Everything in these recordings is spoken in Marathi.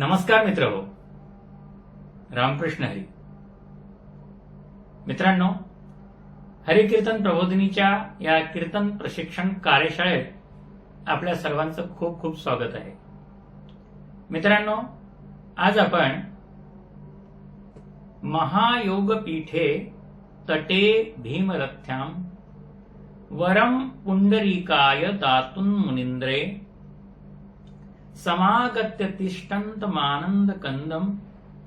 नमस्कार मित्र हो रामकृष्ण हरी. मित्रांनो हरिकीर्तन प्रबोधिनीच्या या कीर्तन प्रशिक्षण कार्यशाळेत आपल्या सर्वांचं खूप खूप स्वागत आहे. मित्रांनो आज आपण महायोग पीठे तटे भीमरथ्याम वरम पुंडरीकाय दातुन मुनिंद्रे समागत्य तिष्ठन्तमानंद कंदम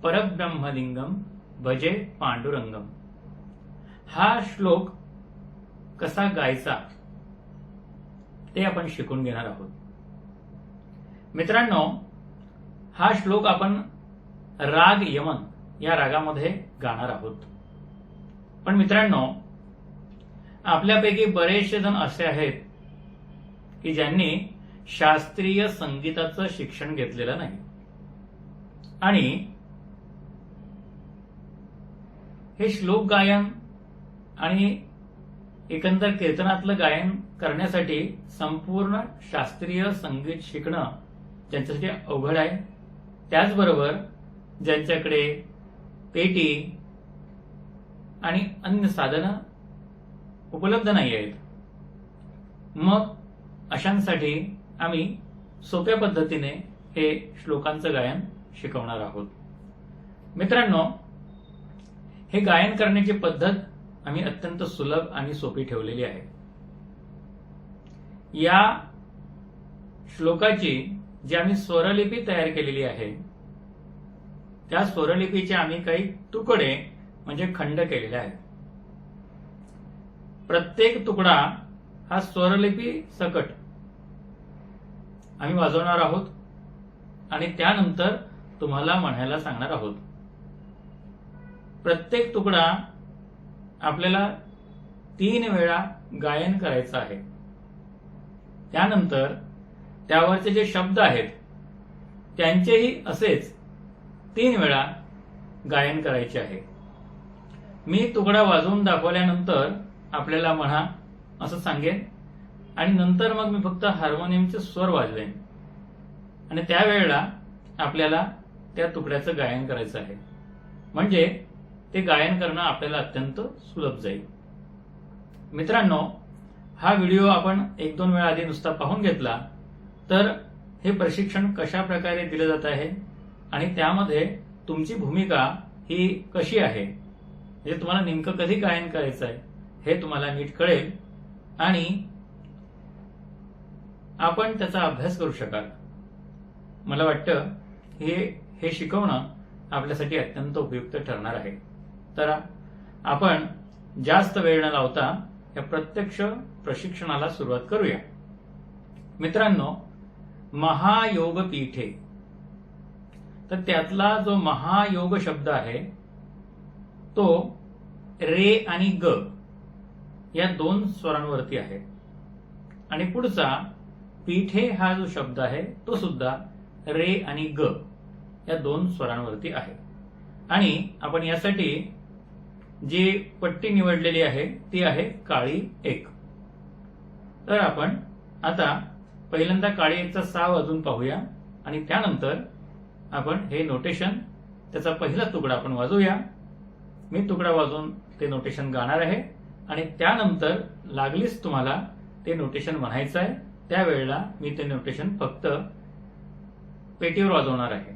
परब्रह्मलिंगम भजे पांडुरंगम हा श्लोक कसा गायचा ते आपण शिकून घेणार आहोत. मित्रांनो हा श्लोक आपण राग यमन या रागामध्ये गाणार आहोत. पण मित्रांनो आपल्यापैकी बरेचसे जण असे आहेत की ज्यांनी शास्त्रीय संगीताचं शिक्षण घेतलेलं नाही. आणि हे श्लोक गायन आणि एकंदर कीर्तनातलं गायन करण्यासाठी संपूर्ण शास्त्रीय संगीत शिकणं ज्यांच्यासाठी अवघड आहे. त्याचबरोबर ज्यांच्याकडे पेटी आणि अन्य साधनं उपलब्ध नाही आहेत मग अशांसाठी आम्ही सोप्या पद्धतीने हे श्लोकांचं गायन शिकवणार आहोत. मित्रांनो हे गायन करण्याची पद्धत आम्ही अत्यंत सुलभ आणि सोपी ठेवलेली आहे. या श्लोकाची जी आम्ही स्वरलिपी तयार केलेली आहे त्या स्वरलिपीचे आम्ही काही तुकडे म्हणजे खंड केलेले आहेत. प्रत्येक तुकडा हा स्वरलिपी सकट आम्ही वाजवणार आहोत आणि त्यानंतर तुम्हाला म्हणायला सांगणार आहोत. प्रत्येक तुकडा आपल्याला तीन वेळा गायन करायचं आहे. त्यानंतर त्यावरचे जे शब्द आहेत त्यांचेही असेच तीन वेळा गायन करायचे आहे. मी तुकडा वाजवून दाखवल्यानंतर आपल्याला म्हणा असं सांगेन आणि नंतर मग मी फक्त हार्मोनियमचे स्वर वाजवेन आणि त्यावेळेला आपल्याला त्या तुकड्याचं गायन करायचं आहे. म्हणजे ते गायन करणं आपल्याला अत्यंत सुलभ जाईल. मित्रांनो हा व्हिडिओ आपण एक दोन वेळा आधी नुसता पाहून घेतला तर हे प्रशिक्षण कशा प्रकारे दिलं जात आहे आणि त्यामध्ये तुमची भूमिका ही कशी आहे? म्हणजे तुम्हाला नेमकं कधी गायन करायचं आहे हे तुम्हाला नीट कळेल. आणि आपण त्याचा अभ्यास करू शकाल. मला वाटतं हे हे शिकवणं आपल्यासाठी अत्यंत उपयुक्त ठरणार आहे. तर आपण जास्त वेळ न लावता या प्रत्यक्ष प्रशिक्षणाला सुरुवात करूया. मित्रांनो महायोग पीठे तर त्यातला जो महायोग शब्द आहे तो रे आणि ग या दोन स्वरांवरती आहे. आणि पुढचा पीठे हा जो शब्द आहे तो सुद्धा रे आणि ग या दोन स्वरांवरती आहे. आणि आपण यासाठी जी पट्टी निवडलेली आहे ती आहे काळी एक. तर आपण आता पहिल्यांदा काळी एकचा साव वाजून पाहूया आणि त्यानंतर आपण हे नोटेशन त्याचा पहिला तुकडा आपण वाजवूया. मी तुकडा वाजवून ते नोटेशन गाणार आहे आणि त्यानंतर लागलीच तुम्हाला ते नोटेशन म्हणायचं आहे. त्यावेळेला मी ते नोटेशन फक्त पेटीवर वाजवणार आहे.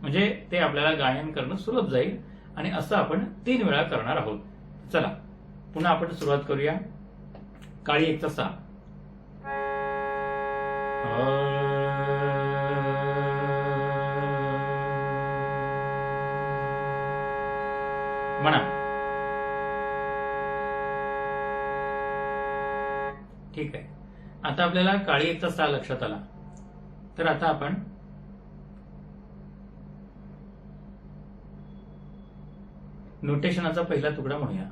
म्हणजे ते आपल्याला गायन करणं सुलभ जाईल आणि असं आपण तीन वेळा करणार आहोत. चला पुन्हा आपण सुरुवात करूया. काळी एकचा सा म्हणा. ठीक आहे. आता आपल्याला काळी एकचा सा लक्षात आला. तर आता आपण नोटेशनाचा पहिला तुकडा म्हणूया.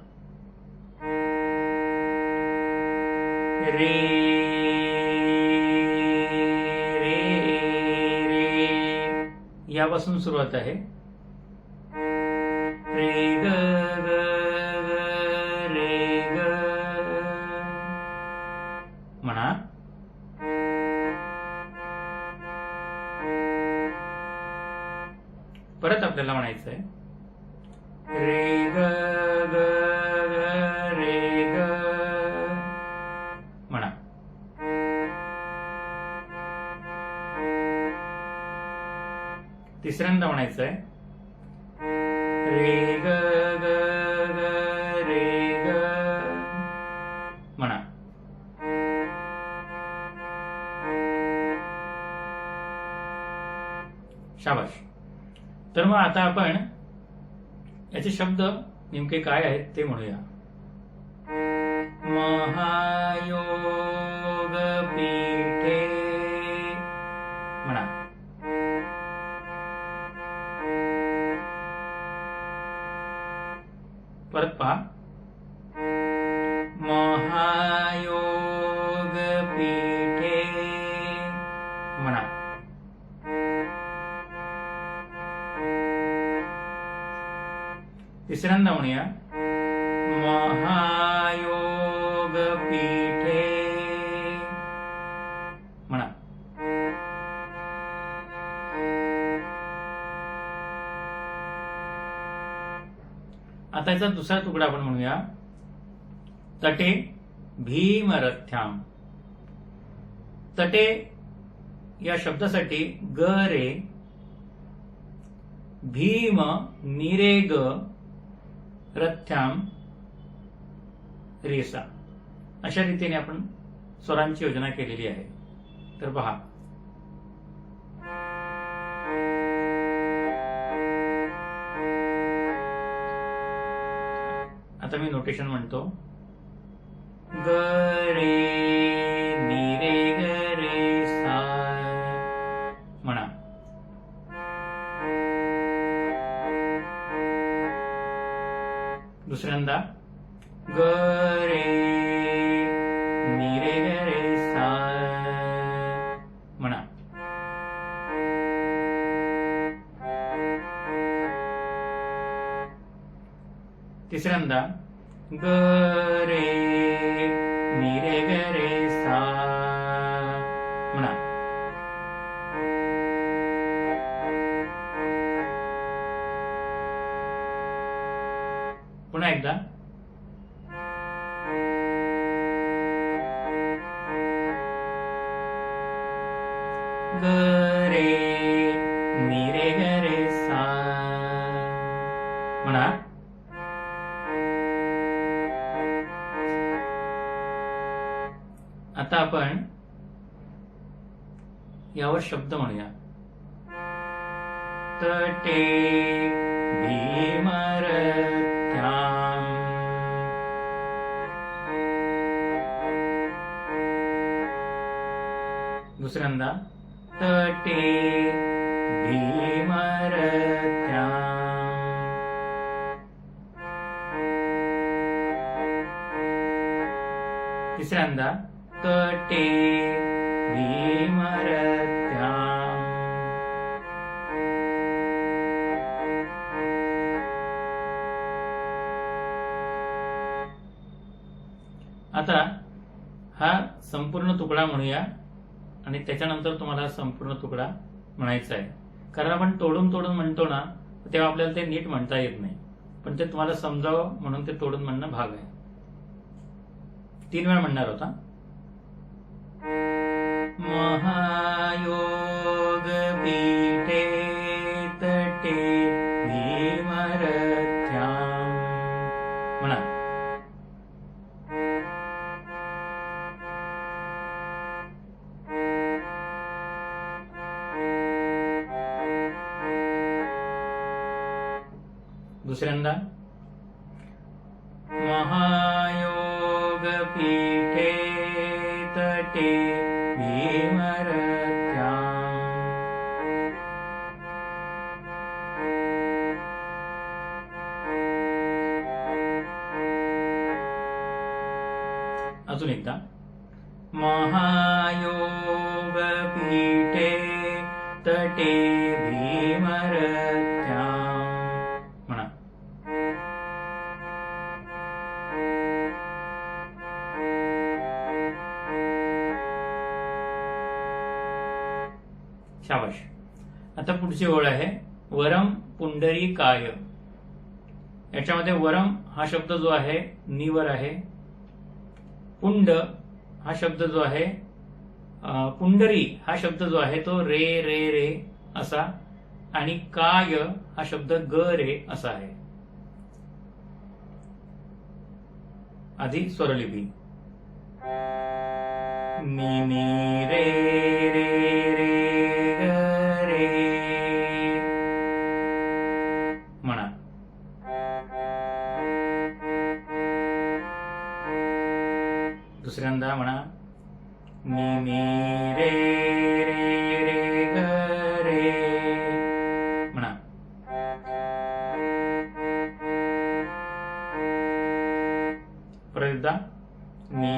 रे रे रे. यापासून सुरुवात आहे. आपल्याला म्हणायचं आहे रे ग रे ग म्हणा. तिसऱ्यांदा म्हणायचं आहे रे ग रे ग म्हणा. शाबाश. तर मग आता आपण याचे शब्द नेमके काय आहेत ते म्हणूया. महायोग पीठे म्हणूया. महायोग पीठे म्हणा. आता याचा दुसरा तुकडा आपण म्हणूया. तटे भीमरथ्याम. तटे या शब्दासाठी ग रे. भीम निरे ग. रथ्याम रेसा. अशा रीतीने आपण स्वरांची योजना केलेली आहे. तर पहा आता मी नोटेशन म्हणतो. ग रे दुसऱ्यांदा. ग रे नि रे ग रे सा म्हणा. तिसऱ्यांदा. ग म्हणा आता आपण यावर शब्द म्हणूया. तटे भीमरथ्याम दुसऱ्यांदा तटे आता हा संपूर्ण तुकडा म्हणूया आणि त्याच्यानंतर तुम्हाला संपूर्ण तुकडा म्हणायचा आहे. कारण आपण तोडून तोडून म्हणतो ना तेव्हा आपल्याला ते नीट म्हणता येत नाही. पण ते तुम्हाला समजावं म्हणून ते तोडून म्हणणं भाग आहे. तीन वेळा म्हणणार होता. महायोग पीठे महायोगपीठे तटे अजून एकदा. महायोगपीठे तटे पुढची ओळ आहे. वरम पुंडरी काय? याच्यामध्ये वरम हा शब्द जो आहे निवर आहे. पुंड हा शब्द जो आहे पुंडरी हा शब्द जो आहे तो रे रे रे असा आणि काय हा शब्द ग रे असा आहे. आधी स्वरलिपी. नी नी रे रे रे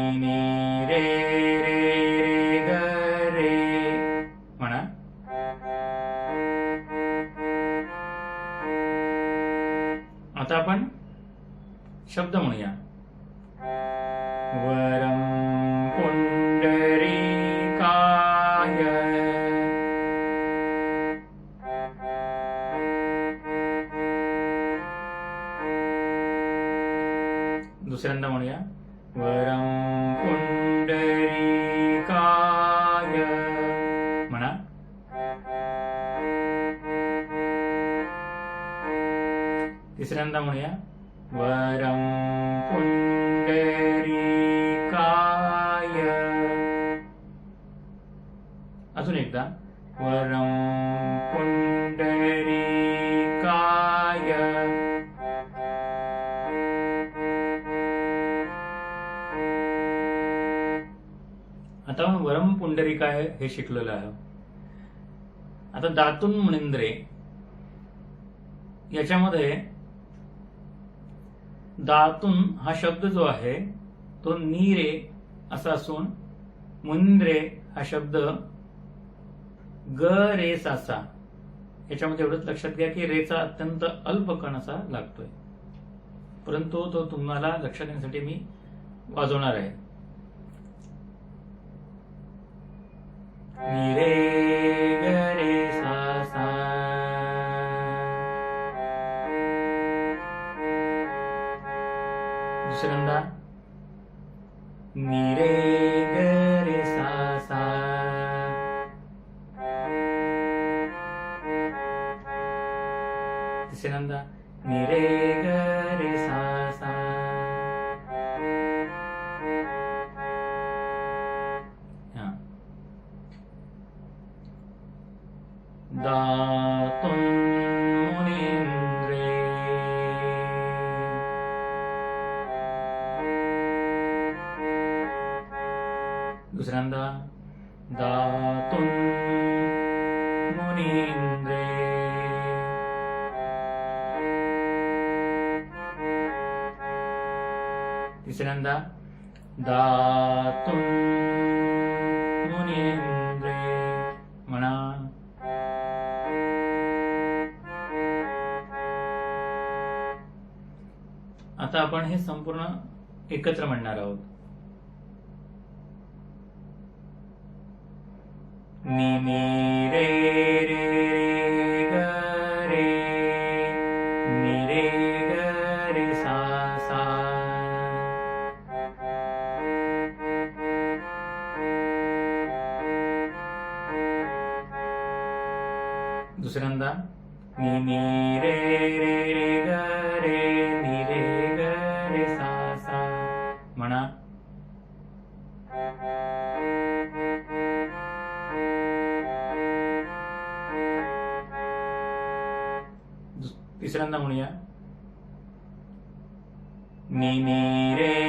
नी नी रे अजून एकदा. वरम पुंडरीकाय आता आपण वरम पुंडरीकाय हे शिकलेलं आहे. आता दातून मुनिंद्रे याच्यामध्ये दातून हा शब्द जो आहे तो नीरे असा असून मुंद्रे हा शब्द ग रे सासा याच्यामध्ये एवढंच लक्षात घ्या की रेचा अत्यंत अल्प कण असा लागतोय. परंतु तो तुम्हाला लक्षात येण्यासाठी मी वाजवणार आहे. रे ग रे सा सा. दुसऱ्यांदा निरे मुनींद्रे तिसऱ्यांदा दातुन मुनींद्रे म्हणा। आता आपण हे संपूर्ण एकत्र म्हणणार आहोत. नी नी नी रे रे रे ग रे नी रे ग रे सा सा म्हणा दुस- तिसऱ्यांदा म्हणूया नी नी रे रे रे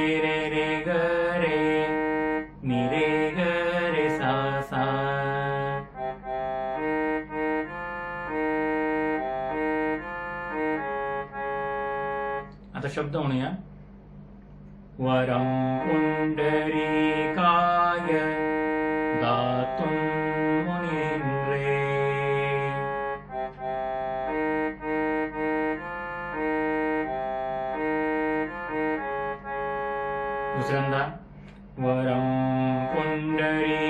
आता शब्द म्हणूया वरम पुंडरीकाय दातुं मुनींद्रे दुसऱ्यांदा वरम पुंडरीकाय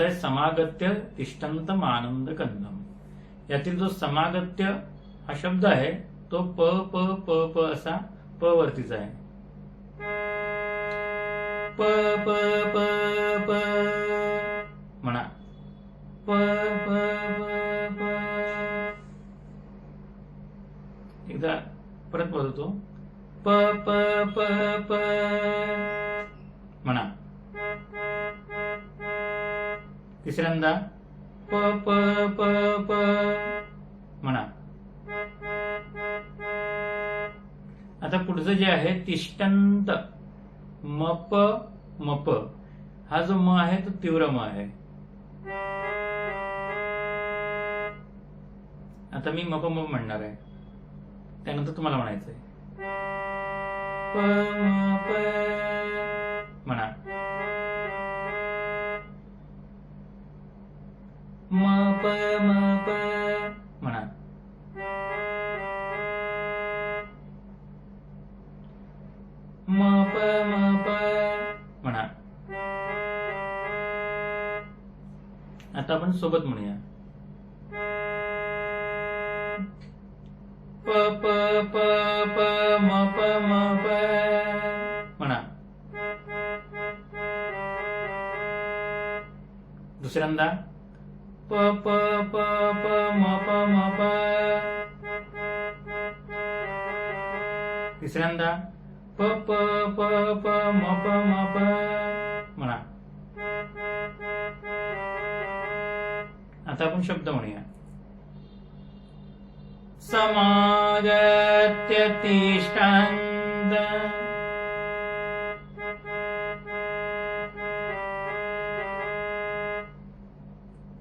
पुढचा आहे समागत्य तिष्ठंतम आनंद कंदम यातील जो समागत्य हा शब्द आहे तो प प प प असा प वरतीचा आहे. प प प प म्हणा. प प प प. एकदा परत बोलतो प प प प. तिसऱ्यांदा प प प प. म्हणा. आता पुढचं जे आहे तिष्टंत मप मप हा जो म आहे तो तीव्र म आहे. आता मी मप मप म्हणणार आहे. त्यानंतर तुम्हाला म्हणायचंय. प म प. आता आपण सोबत म्हणूया प प प प म प म प म्हणा दुसऱ्यांदा प प प प म प म प तिसऱ्यांदा प प प प म प म प म्हणा आता आपण शब्द म्हणूया. समागत्यतिष्ठान्त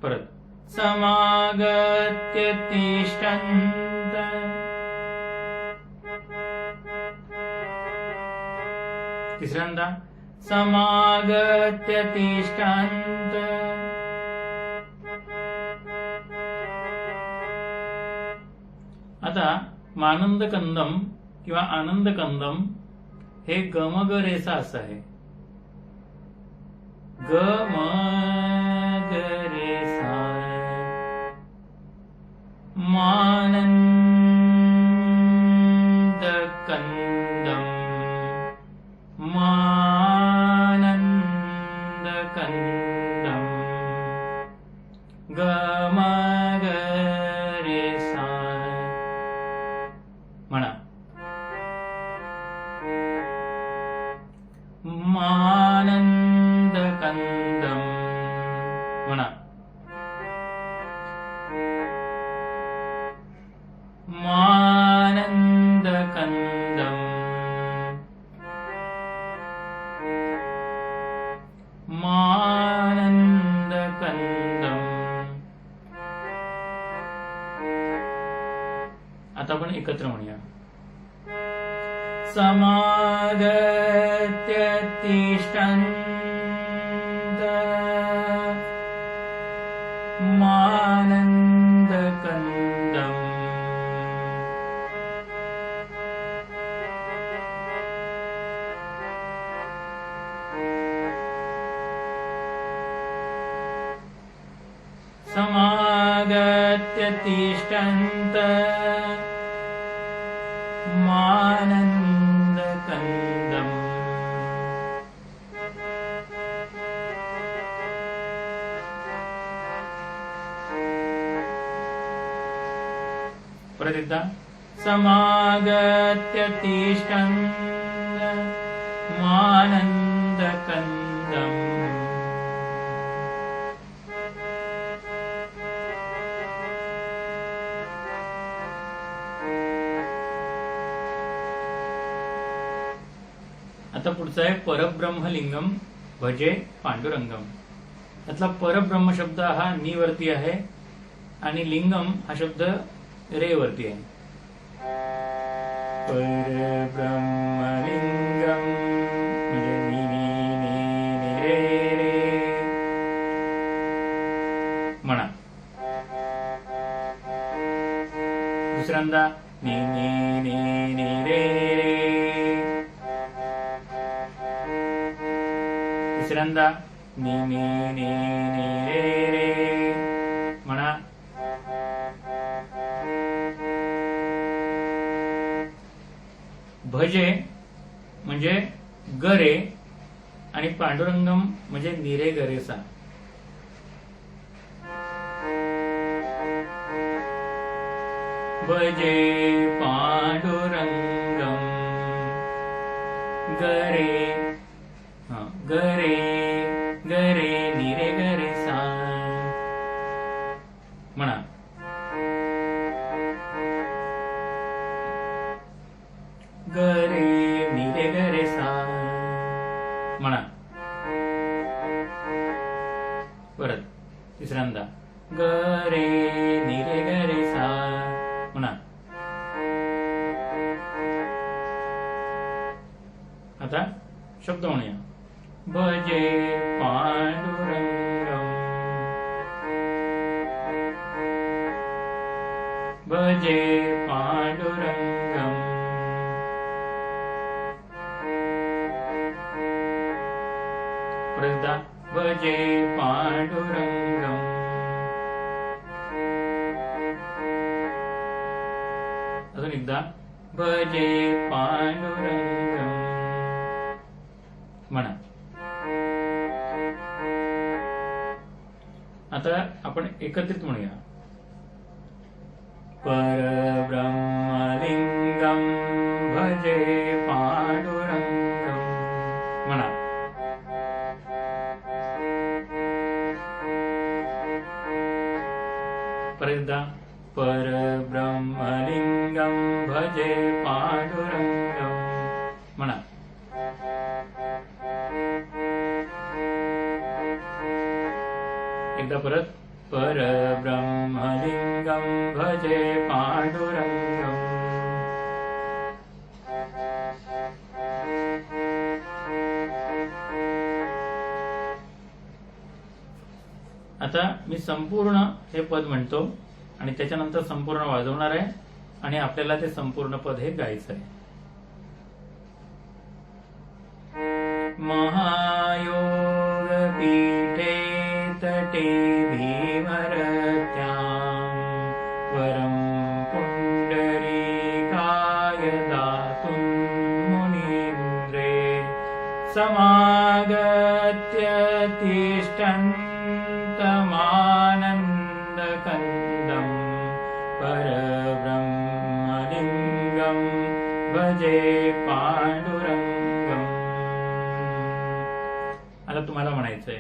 परत. समागत्यतिष्ठन्त तिसऱ्यांदा. समागत्य आता मानंद कंदम किंवा आनंद कंदम हे गमग रेसा असं आहे. ग म ग रे सा त्रव समादत्यतिष्ठन् परत समागत्य तिष्ठन्त आता पुढचं आहे परब्रह्मलिंगम भजे पांडुरंगम. यातला परब्रह्म शब्द हा नीवरती आहे आणि लिंगम हा शब्द रे वरती आहे परब्रह्मलिंगम म्हणजे नी नी नी नी रे रे म्हणा दुसऱ्यांदा नी नी नी नी रे रे तिसऱ्यांदा नी नी नी नी रे रे गजे म्हणजे गरे आणि पांडुरंगम म्हणजे निरे गरेसा. भजे पांडुरंगम गरे हा, गरे गरे अजून एकदा. भजे पांडुरंगम म्हणा. आता आपण एकत्रित म्हणूया. परब्रह्मलिंगम भजे भजे पांडुरंग। आता मी संपूर्ण हे पद म्हणतो आणि त्याच्यानंतर संपूर्ण वाजवणार आहे आणि आपल्याला ते संपूर्ण पद हे गायचं आहे. पांडुरंगम. आता तुम्हाला म्हणायचंय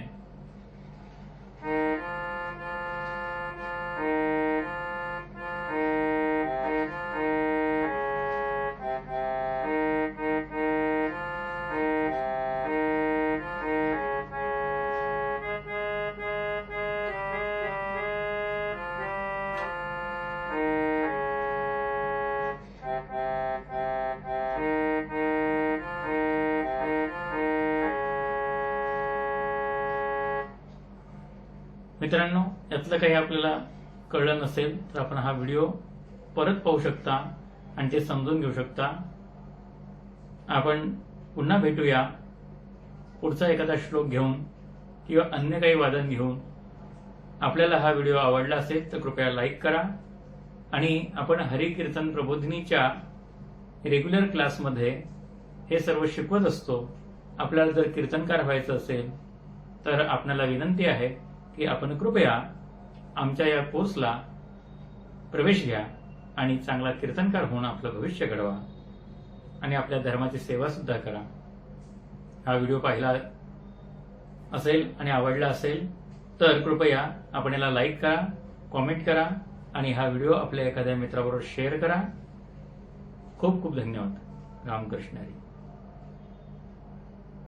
मित्रांनो यातलं काही आपल्याला कळलं नसेल तर आपण हा व्हिडिओ परत पाहू शकता आणि ते समजून घेऊ शकता. आपण पुन्हा भेटूया पुढचा एखादा श्लोक घेऊन किंवा अन्य काही वादन घेऊन. आपल्याला हा व्हिडिओ आवडला असेल तर कृपया लाईक करा. आणि आपण हरिकीर्तन प्रबोधिनीच्या रेग्युलर क्लासमध्ये हे सर्व शिकवत असतो. आपल्याला जर कीर्तनकार व्हायचं असेल तर आपल्याला विनंती आहे की आपण कृपया आमच्या या कोर्सला प्रवेश घ्या आणि चांगला कीर्तनकार होऊन आपलं भविष्य घडवा आणि आपल्या धर्माची सेवा सुद्धा करा. हा व्हिडिओ पाहिला असेल आणि आवडला असेल तर कृपया आपण याला लाईक करा कॉमेंट करा आणि हा व्हिडिओ आपल्या एखाद्या मित्राबरोबर शेअर करा. खूप खूप धन्यवाद. रामकृष्ण हरी.